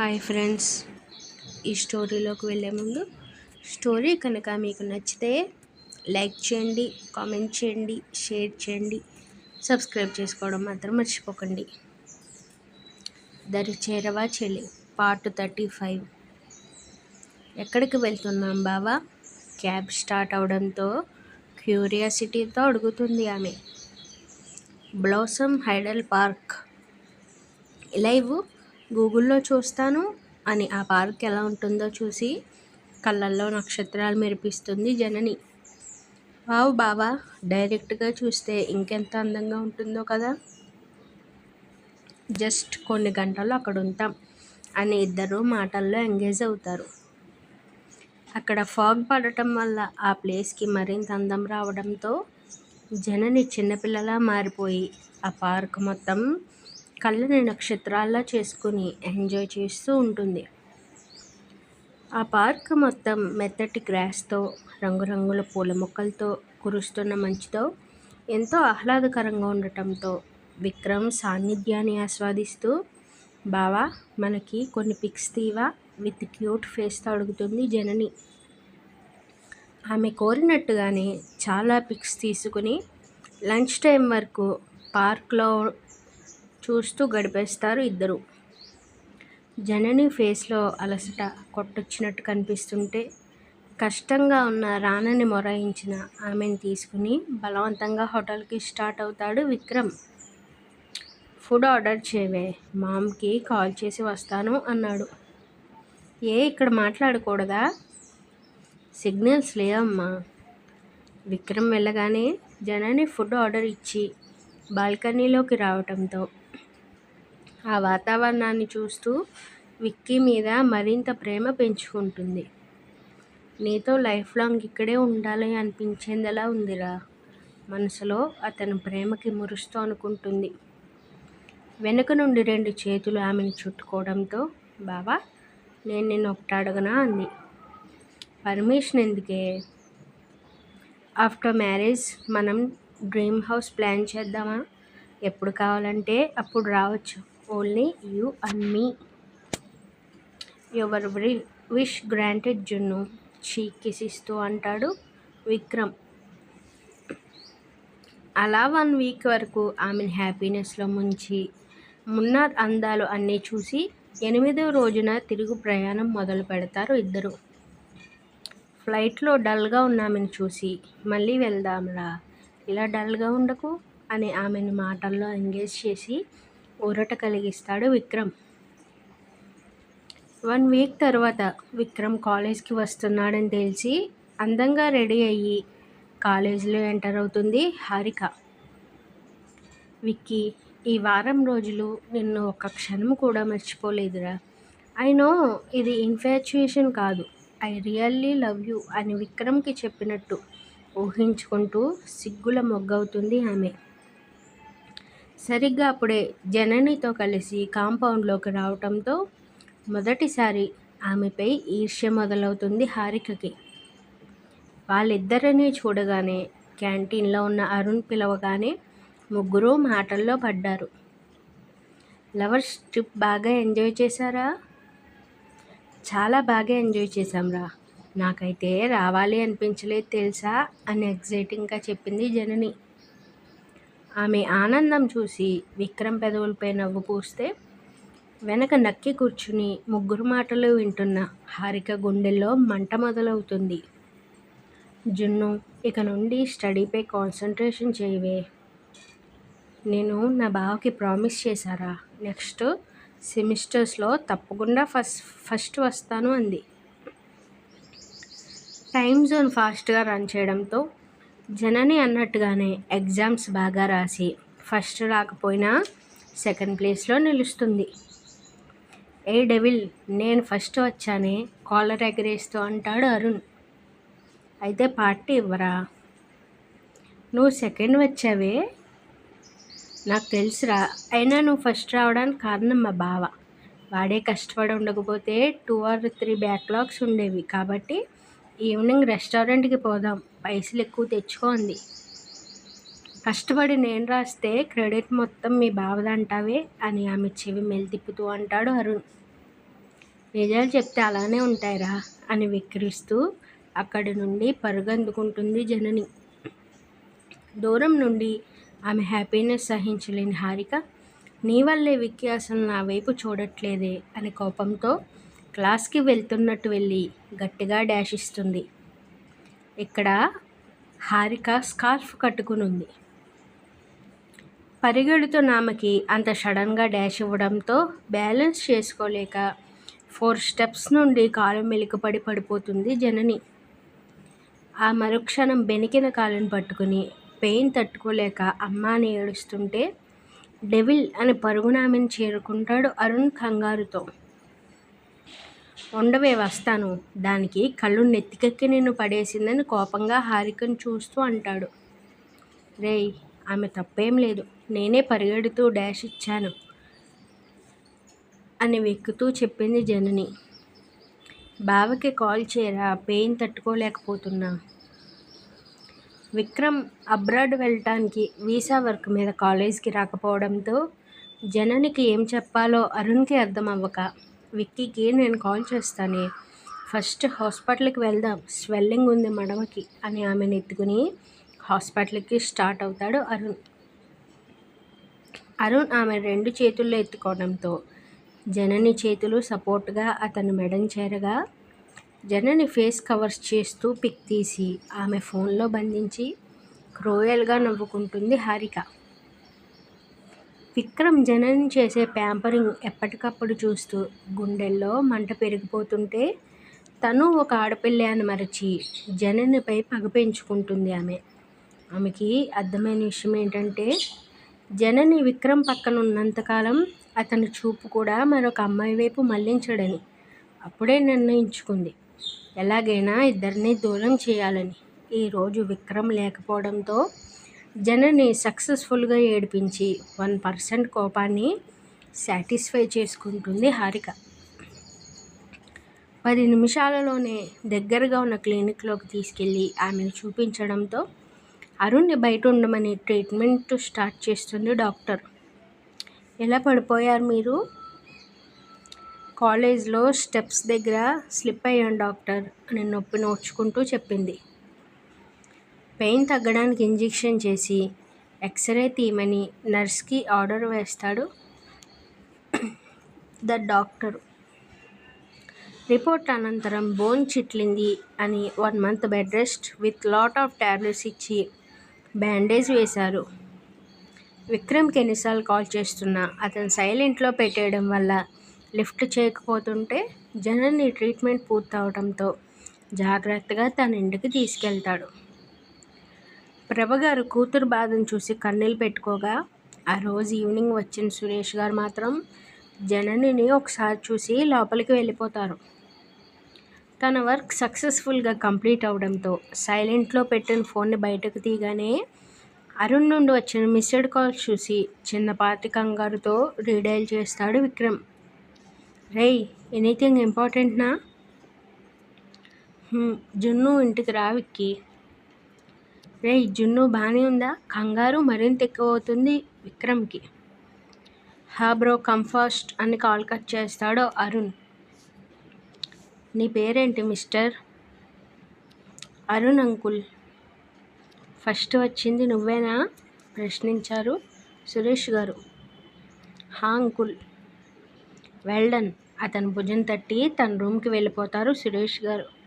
Hi friends. ఈ స్టోరీలోకి వెళ్ళే ముందు స్టోరీ కనుక మీకు నచ్చితే లైక్ చేయండి కామెంట్ చేయండి షేర్ చేయండి సబ్స్క్రైబ్ చేసుకోవడం మాత్రం మర్చిపోకండి. దరి చేరవా చెల్లి పార్ట్ థర్టీ ఫైవ్. ఎక్కడికి వెళ్తున్నాం బావా? క్యాబ్ స్టార్ట్ అవడంతో క్యూరియాసిటీతో అడుగుతుంది ఆమె. Blossom hydel park. లైవ్ గూగుల్లో చూస్తాను అని ఆ పార్క్ ఎలా ఉంటుందో చూసి కళ్ళల్లో నక్షత్రాలు మెరిపిస్తుంది జనని. వావ్ బావా డైరెక్ట్గా చూస్తే ఇంకెంత అందంగా ఉంటుందో కదా. జస్ట్ కొన్ని గంటలు అక్కడ ఉంటాం అని ఇద్దరు మాటల్లో ఎంగేజ్ అవుతారు. అక్కడ ఫాగ్ పడటం వల్ల ఆ ప్లేస్కి మరింత అందం రావడంతో జనని చిన్నపిల్లలా మారిపోయి ఆ పార్క్ మొత్తం కళ్ళని నక్షత్రాల్లా చేసుకుని ఎంజాయ్ చేస్తూ ఉంటుంది. ఆ పార్క్ మొత్తం మెత్తటి గ్రాస్తో రంగురంగుల పూల మొక్కలతో కురుస్తున్న మంచుతో ఎంతో ఆహ్లాదకరంగా ఉండటంతో విక్రమ్ సాన్నిధ్యాన్ని ఆస్వాదిస్తూ బావా మనకి కొన్ని పిక్స్ తీవా? విత్ క్యూట్ ఫేస్తో అడుగుతుంది జనని. ఆమె కోరినట్టుగానే చాలా పిక్స్ తీసుకుని లంచ్ టైం వరకు పార్క్లో చూస్తూ గడిపేస్తారు ఇద్దరు. జనని ఫేస్లో అలసట కొట్టొచ్చినట్టు కనిపిస్తుంటే కష్టంగా ఉన్న రానని మొరాయించిన ఆమెను తీసుకుని బలవంతంగా హోటల్కి స్టార్ట్ అవుతాడు విక్రమ్. ఫుడ్ ఆర్డర్ చేయవే మామ్కి కాల్ చేసి వస్తాను అన్నాడు. ఏ ఇక్కడ మాట్లాడకూడదా? సిగ్నల్స్ లేవమ్మా. విక్రమ్ వెళ్ళగానే జనని ఫుడ్ ఆర్డర్ ఇచ్చి బాల్కనీలోకి రావటంతో ఆ వాతావరణాన్ని చూస్తూ విక్కీ మీద మరింత ప్రేమ పెంచుకుంటుంది. నీతో లైఫ్ లాంగ్ ఇక్కడే ఉండాలి అనిపించేందలా ఉందిరా. మనసులో అతను ప్రేమకి మురుస్తూ అనుకుంటుంది. వెనుక నుండి రెండు చేతులు ఆమెను చుట్టుకోవడంతో బావా నేను నిన్ను ఒకటి అడగనా? అంది. పర్మిషన్ ఎందుకే? ఆఫ్టర్ మ్యారేజ్ మనం డ్రీమ్ హౌస్ ప్లాన్ చేద్దామా? ఎప్పుడు కావాలంటే అప్పుడు రావచ్చు. Only you and me. Your wish granted Junnu చీకిసిస్తూ అంటాడు విక్రమ్. అలా వన్ వీక్ వరకు ఆమెను హ్యాపీనెస్లో ముంచి మున్నార్ అందాలు అన్నీ చూసి ఎనిమిదో రోజున తిరుగు ప్రయాణం మొదలు పెడతారు ఇద్దరు. ఫ్లైట్లో డల్గా ఉన్నామని చూసి మళ్ళీ వెళ్దాంరా ఇలా డల్గా ఉండకు అని ఆమెను మాటల్లో ఎంగేజ్ చేసి ఊరట కలిగిస్తాడు విక్రమ్. వన్ వీక్ తర్వాత విక్రమ్ కాలేజ్కి వస్తున్నాడని తెలిసి అందంగా రెడీ అయ్యి కాలేజీలో ఎంటర్ అవుతుంది హారిక. విక్కీ ఈ వారం రోజులు నిన్ను ఒక క్షణం కూడా మర్చిపోలేదురా. ఐ నో ఇది ఇన్ఫాచ్యుయేషన్ కాదు. ఐ రియల్లీ లవ్ యూ అని విక్రమ్కి చెప్పినట్టు ఊహించుకుంటూ సిగ్గుల మొగ్గవుతుంది ఆమె. సరిగ్గా అప్పుడే జననితో కలిసి కాంపౌండ్లోకి రావటంతో మొదటిసారి ఆమెపై ఈర్ష్య మొదలవుతుంది హారికకి. వాళ్ళిద్దరినీ చూడగానే క్యాంటీన్లో ఉన్న అరుణ్ పిలవగానే ముగ్గురు మాటల్లో పడ్డారు. లవర్స్ ట్రిప్ బాగా ఎంజాయ్ చేశారా? చాలా బాగా ఎంజాయ్ చేశాంరా నాకైతే రావాలి అనిపించలేదు తెలుసా? అని ఎగ్జైటింగ్గా చెప్పింది జనని. ఆమె ఆనందం చూసి విక్రమ్ పెదవులపై నవ్వు పూస్తే వెనక నక్కి కూర్చుని ముగ్గురు మాటలు వింటున్న హారిక గుండెల్లో మంట మొదలవుతుంది. జున్ను ఇక నుండి స్టడీపై కాన్సన్ట్రేషన్ చేయవే. నేను నా బావకి ప్రామిస్ చేశారా? నెక్స్ట్ సెమిస్టర్స్లో తప్పకుండా ఫస్ట్ ఫస్ట్ వస్తాను అంది. టైం జోన్ ఫాస్ట్గా రన్ చేయడంతో జనని అన్నట్టుగానే ఎగ్జామ్స్ బాగా రాసి ఫస్ట్ రాకపోయినా సెకండ్ ప్లేస్లో నిలుస్తుంది. ఏ డెవిల్ నేను ఫస్ట్ వచ్చానే కాలర్ ఎగరేస్తూ అంటాడు అరుణ్. అయితే పార్టీ ఇవ్వరా? నువ్వు సెకండ్ వచ్చావే? నాకు తెలుసురా. అయినా నువ్వు ఫస్ట్ రావడానికి కారణం మా బావ. వాడే కష్టపడి ఉండకపోతే టూ ఆర్ త్రీ బ్యాక్లాగ్స్ ఉండేవి. కాబట్టి ఈవినింగ్ రెస్టారెంట్కి పోదాం. పైసలు ఎక్కువ తెచ్చుకోండి కష్టపడి నేను రాస్తే క్రెడిట్ మొత్తం మీ బావదంటావే? అని ఆమె చెవి మెలి తిప్పుతూ అంటాడు అరుణ్. నిజాలు చెప్తే అలానే ఉంటాయిరా? అని విక్రిస్తూ అక్కడి నుండి పరుగందుకుంటుంది జనని. దూరం నుండి ఆమె హ్యాపీనెస్ సహించలేని హారిక నీ వల్లే విక్కి అసలు నా వైపు చూడట్లేదే? అని కోపంతో క్లాస్కి వెళ్తున్నట్టు వెళ్ళి గట్టిగా డాష్ ఇస్తుంది. ఇక్కడ హారిక స్కార్ఫ్ కట్టుకుని ఉంది. పరిగెడుతున్న ఆమెకి అంత సడన్గా డాష్ ఇవ్వడంతో బ్యాలెన్స్ చేసుకోలేక ఫోర్ స్టెప్స్ నుండి కాలు మెలికపడి పడిపోతుంది జనని. ఆ మరుక్షణం బెనికిన కాలుని పట్టుకుని పెయిన్ తట్టుకోలేక అమ్మాని ఏడుస్తుంటే డెవిల్ అని పరుగునామని చేరుకుంటాడు అరుణ్ కంగారుతో. ఉండవే వస్తాను. దానికి కళ్ళు నెత్తికెక్కి నిన్ను పడేసిందని కోపంగా హారికను చూస్తూ అంటాడు. రేయ్ ఆమె తప్పేం లేదు. నేనే పరిగెడుతూ డాష్ ఇచ్చాను అని వెక్కుతూ చెప్పింది జనని. బావకి కాల్ చేయరా? పెయిన్ తట్టుకోలేకపోతున్నా. విక్రమ్ అబ్రాడ్ వెళ్ళటానికి వీసా వర్క్ మీద కాలేజ్కి రాకపోవడంతో జననికి ఏం చెప్పాలో అరుణ్కి అర్థం అవ్వక విక్కీకి నేను కాల్ చేస్తానే. ఫస్ట్ హాస్పిటల్కి వెళ్దాం. స్వెల్లింగ్ ఉంది మడమకి అని ఆమెను ఎత్తుకుని హాస్పిటల్కి స్టార్ట్ అవుతాడు అరుణ్. అరుణ్ ఆమె రెండు చేతుల్లో ఎత్తుకోవడంతో జనని చేతులు సపోర్ట్గా అతను మెడని చేరగా జనని ఫేస్ కవర్స్ చేస్తూ పిక్ తీసి ఆమె ఫోన్లో బంధించి క్రోయల్గా నవ్వుకుంటుంది హారిక. విక్రమ్ జనని చేసే ప్యాంపరింగ్ ఎప్పటికప్పుడు చూస్తూ గుండెల్లో మంట పెరిగిపోతుంటే తను ఒక ఆడపిల్ల అని మరచి జననిపై పగ పెంచుకుంటుంది ఆమె. ఆమెకి అర్థమైన విషయం ఏంటంటే జనని విక్రమ్ పక్కన ఉన్నంతకాలం అతని చూపు కూడా మరొక అమ్మాయి వైపు మళ్ళించడని అప్పుడే నిర్ణయించుకుంది. ఎలాగైనా ఇద్దరిని దూరం చేయాలని. ఈరోజు విక్రమ్ లేకపోవడంతో జనని సక్సెస్ఫుల్గా ఏడిపించి వన్ పర్సెంట్ కోపాన్ని సాటిస్ఫై చేసుకుంటుంది హారిక. పది నిమిషాలలోనే దగ్గరగా ఉన్న క్లినిక్లోకి తీసుకెళ్ళి ఆమెను చూపించడంతో అరుణ్ని బయట ఉండమని ట్రీట్మెంట్ స్టార్ట్ చేస్తుంది డాక్టర్. ఎలా పడిపోయారు మీరు? కాలేజ్లో స్టెప్స్ దగ్గర స్లిప్ అయ్యాను డాక్టర్ అని నొప్పి నోడ్చుకుంటూ చెప్పింది. పెయిన్ తగ్గడానికి ఇంజెక్షన్ చేసి ఎక్స్రే తీయమని నర్స్కి ఆర్డర్ వేస్తాడు ద డాక్టర్. రిపోర్ట్ అనంతరం బోన్ చిట్లింది అని one month bed rest with lot of tablets ఇచ్చి బ్యాండేజ్ వేశారు. విక్రమ్కి ఎన్నిసార్లు కాల్ చేస్తున్నా అతను సైలెంట్లో పెట్టేయడం వల్ల లిఫ్ట్ చేయకపోతుంటే జనని ట్రీట్మెంట్ పూర్తవడంతో జాగ్రత్తగా తన ఇంటికి తీసుకెళ్తాడు. ప్రభగారు కూతురు బాధను చూసి కన్నీళ్ళు పెట్టుకోగా ఆ రోజు ఈవినింగ్ వచ్చిన సురేష్ గారు మాత్రం జననిని ఒకసారి చూసి లోపలికి వెళ్ళిపోతారు. తన వర్క్ సక్సెస్ఫుల్గా కంప్లీట్ అవడంతో సైలెంట్లో పెట్టిన ఫోన్ని బయటకు తీయగానే అరుణ్ నుండి వచ్చిన మిస్డ్ కాల్ చూసి చిన్నపాటి కంగారుతో రీడైల్ చేస్తాడు విక్రమ్. రేయ్ ఎనీథింగ్ ఇంపార్టెంట్నా? జున్ను ఇంటికి రా విక్కీ. రే జున్ను బాగానే ఉందా? కంగారు మరింత ఎక్కువ అవుతుంది విక్రమ్కి. హా బ్రో కంఫాస్ట్ అని కాల్ కట్ చేస్తాడు అరుణ్. నీ పేరేంటి మిస్టర్? అరుణ్ అంకుల్. ఫస్ట్ వచ్చింది నువ్వేనా? ప్రశ్నించారు సురేష్ గారు. హా అంకుల్. వెల్డన్ అతను భుజం తట్టి తన రూమ్కి వెళ్ళిపోతారు సురేష్ గారు.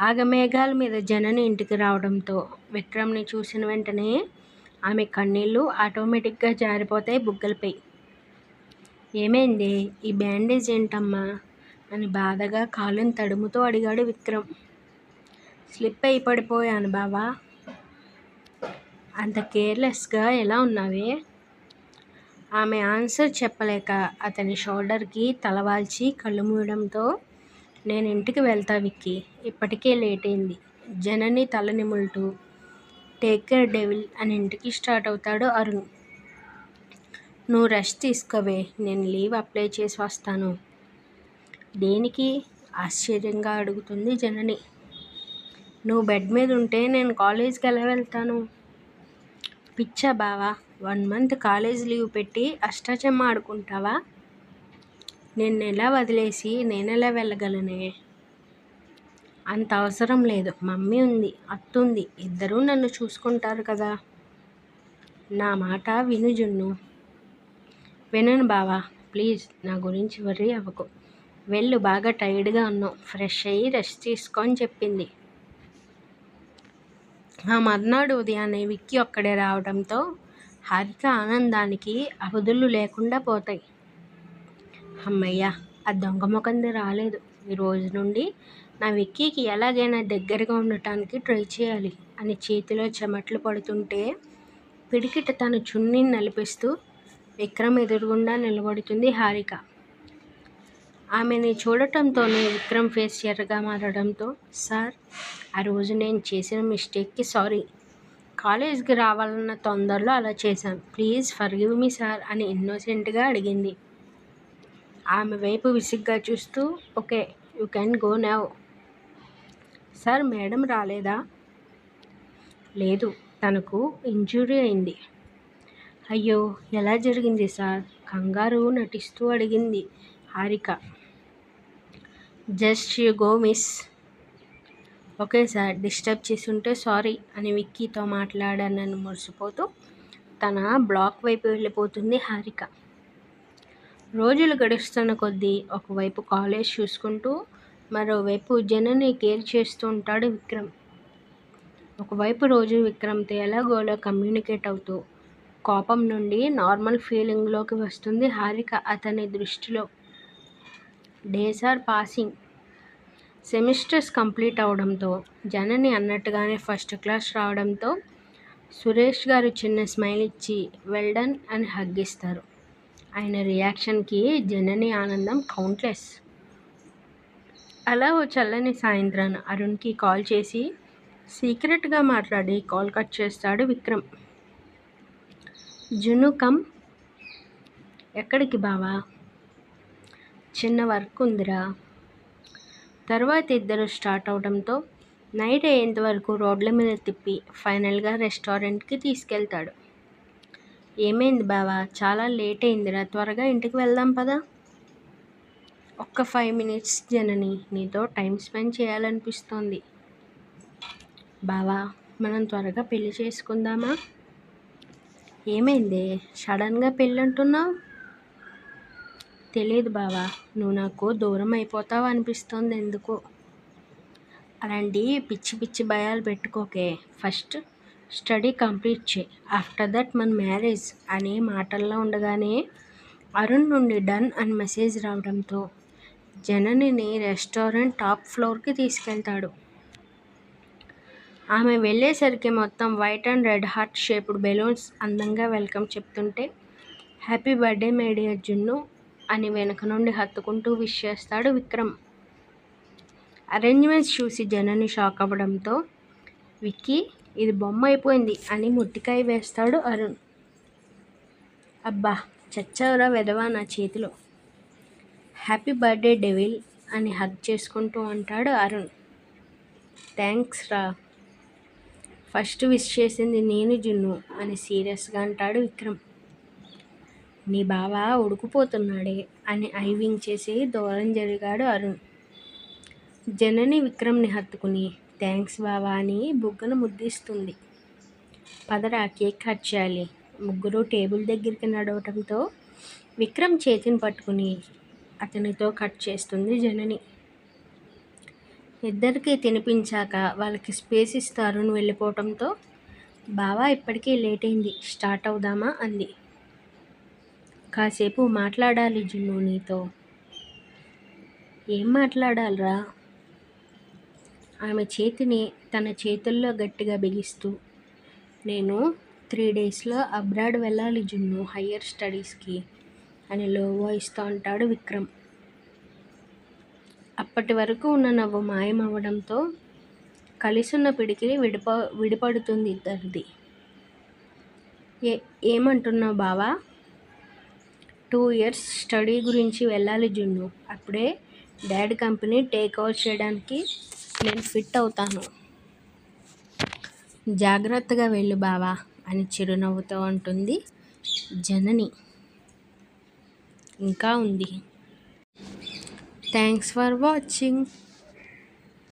ఆగమేఘాల మీద జనని ఇంటికి రావడంతో విక్రమ్ని చూసిన వెంటనే ఆమె కన్నీళ్ళు ఆటోమేటిక్గా జారిపోతాయి బుగ్గలపై. ఏమైంది? ఈ బ్యాండేజ్ ఏంటమ్మా? అని బాధగా కాలుని తడుముతో అడిగాడు విక్రమ్. స్లిప్ అయి పడిపోయాను బావా. అంత కేర్లెస్గా ఎలా ఉన్నావే? ఆమె ఆన్సర్ చెప్పలేక అతని షోల్డర్కి తలవాల్చి కళ్ళు మూయడంతో నేను ఇంటికి వెళ్తా విక్కీ. ఇప్పటికే లేట్ అయింది. జనని తల నిములుతూ టేక్ కేర్ డెవిల్ అని ఇంటికి స్టార్ట్ అవుతాడు అరుణ్. నువ్వు రెస్ట్ తీసుకోవే నేను లీవ్ అప్లై చేసి వస్తాను. దేనికి? ఆశ్చర్యంగా అడుగుతుంది జనని. నువ్వు బెడ్ మీద ఉంటే నేను కాలేజ్కి ఎలా వెళ్తాను? పిచ్చా బావా వన్ మంత్ కాలేజ్ లీవ్ పెట్టి అష్టాచమ్మ ఆడుకుంటావా? నిన్నెలా వదిలేసి నేనెలా వెళ్ళగలనే? అంత అవసరం లేదు. మమ్మీ ఉంది అత్తుంది ఇద్దరూ నన్ను చూసుకుంటారు కదా. నా మాట విను జున్ను. వినను బావా. ప్లీజ్ నా గురించి వర్రీ అవ్వకు. వెళ్ళు బాగా టైర్డ్గా ఉన్నావు. ఫ్రెష్ అయ్యి రెస్ట్ తీసుకొని చెప్పింది. ఆ మర్నాడు ఉదయాన్నే విక్కీ ఒక్కడే రావడంతో హారిక ఆనందానికి అవధులు లేకుండా పోతాయి. అమ్మయ్య ఆ దొంగ ముఖంది రాలేదు. ఈ రోజు నుండి నా విక్కీకి ఎలాగైనా దగ్గరగా ఉండటానికి ట్రై చేయాలి అని చేతిలో చెమట్లు పడుతుంటే పిడికిట తన చున్నీని నలిపిస్తూ విక్రమ్ ఎదురుగుండా నిలబడుతుంది హారిక. ఆమెని చూడటంతోనే విక్రమ్ ఫేస్ ఎర్రగా మారడంతో సార్ ఆ రోజు నేను చేసిన మిస్టేక్కి సారీ. కాలేజ్కి రావాలన్న తొందరలో అలా చేశాను. ప్లీజ్ ఫర్గివ్ మీ సార్ అని ఇన్నోసెంట్గా అడిగింది. ఆమె వైపు విసిగ్గా చూస్తూ okay you can go now sir madam రాలేదా? లేదు తనకు ఇంజురీ అయింది. అయ్యో ఎలా జరిగింది సార్? కంగారు నటిస్తూ అడిగింది Harika. Just you go miss. Okay sir disturb చేసి ఉంటే సారీ అని విక్కీతో మాట్లాడానని మురిసిపోతూ తన బ్లాక్ వైపు వెళ్ళిపోతుంది హారిక. రోజులు గడుస్తున్న కొద్దీ ఒకవైపు కాలేజ్ చూసుకుంటూ మరోవైపు జనని కేర్ చేస్తూ ఉంటాడు విక్రమ్. ఒకవైపు రోజు విక్రమ్తో ఎలాగోలా కమ్యూనికేట్ అవుతూ కోపం నుండి నార్మల్ ఫీలింగ్లోకి వస్తుంది హారిక అతని దృష్టిలో. Days are passing. Semesters complete అవడంతో జనని అన్నట్టుగానే ఫస్ట్ క్లాస్ రావడంతో సురేష్ గారు చిన్న స్మైల్ ఇచ్చి వెల్డన్ అని హగ్గిస్తారు. ఆయన రియాక్షన్కి జనని ఆనందం కౌంట్లెస్. అలా ఓ చల్లని సాయంత్రాన్ని అరుణ్కి కాల్ చేసి సీక్రెట్గా మాట్లాడి కాల్ కట్ చేస్తాడు విక్రమ్. June come. ఎక్కడికి బావా? చిన్న వర్క్ ఉందిరా. తర్వాత ఇద్దరు స్టార్ట్ అవడంతో నైట్ అయ్యేంత వరకు రోడ్ల మీద తిప్పి ఫైనల్గా రెస్టారెంట్కి తీసుకెళ్తాడు. ఏమైంది బావా? చాలా లేట్ అయిందిరా. త్వరగా ఇంటికి వెళ్దాం పదా. ఒక్క ఫైవ్ మినిట్స్ జనని. నీతో టైం స్పెండ్ చేయాలనిపిస్తోంది. బావా మనం త్వరగా పెళ్ళి చేసుకుందామా? ఏమైంది? సడన్గా పెళ్ళి అంటున్నావు తెలియదు బావా. నువ్వు నాకు దూరం అయిపోతావు అనిపిస్తోంది ఎందుకు. అలాంటి పిచ్చి పిచ్చి భయాలు పెట్టుకోకే. ఫస్ట్ స్టడీ కంప్లీట్ చేయి. ఆఫ్టర్ దట్ మన మ్యారేజ్ అనే మాటల్లో ఉండగానే అరుణ్ నుండి డన్ అని మెసేజ్ రావడంతో జననిని రెస్టారెంట్ టాప్ ఫ్లోర్కి తీసుకెళ్తాడు. ఆమె వెళ్ళేసరికి మొత్తం white and red heart shaped balloons అందంగా వెల్కమ్ చెప్తుంటే happy birthday my dear Junnu అని వెనుక నుండి హత్తుకుంటూ విష్ చేస్తాడు విక్రమ్. అరేంజ్మెంట్స్ చూసి జనని షాక్ అవ్వడంతో విక్కీ ఇది బొమ్మ అయిపోయింది అని ముట్టికాయ వేస్తాడు అరుణ్. అబ్బా చచ్చావురా వెధవా నా చేతిలో. హ్యాపీ బర్త్డే డెవిల్ అని హగ్ చేసుకుంటూ అంటాడు అరుణ్. థ్యాంక్స్ రా. ఫస్ట్ విష్ చేసింది నేను జున్ను అని సీరియస్గా అంటాడు విక్రమ్. నీ బావ ఉడుకుపోతున్నాడే అని ఐవింగ్ చేసి దూరం జరిగాడు అరుణ్. జనని విక్రమ్ని హత్తుకుని థ్యాంక్స్ బావా అని బుగ్గను ముద్దిస్తుంది. పదరా కేక్ కట్ చేయాలి. ముగ్గురు టేబుల్ దగ్గరికి నడవటంతో విక్రమ్ చేతిని పట్టుకుని అతనితో కట్ చేస్తుంది జనని. ఇద్దరికి తినిపించాక వాళ్ళకి స్పేస్ ఇస్తారు వెళ్ళిపోవటంతో బావా ఇప్పటికే లేట్ అయింది స్టార్ట్ అవుదామా అంది. కాసేపు మాట్లాడాలి జున్ను నీతో. ఏం మాట్లాడాలరా? ఆమె చేతిని తన చేతుల్లో గట్టిగా బిగిస్తూ నేను త్రీ డేస్లో అబ్రాడ్ వెళ్ళాలి జున్ను హయ్యర్ స్టడీస్కి అని లో వాయిస్తూ అంటాడు విక్రమ్. అప్పటి వరకు ఉన్న నవ్వు మాయమవ్వడంతో కలిసున్న పిడికిలి విడిప విడిపడుతుంది ఇద్దరిది. ఏ ఏమంటున్నావు బావా? టూ ఇయర్స్ స్టడీ గురించి వెళ్ళాలి జున్ను. అప్పుడే డాడ్ కంపెనీ టేక్ ఓవర్ చేయడానికి నేను ఫిట్ అవుతాను. జాగ్రత్తగా వెళ్ళు బావా అని చిరునవ్వుతో అంటుంది జనని. ఇంకా ఉంది. Thanks for watching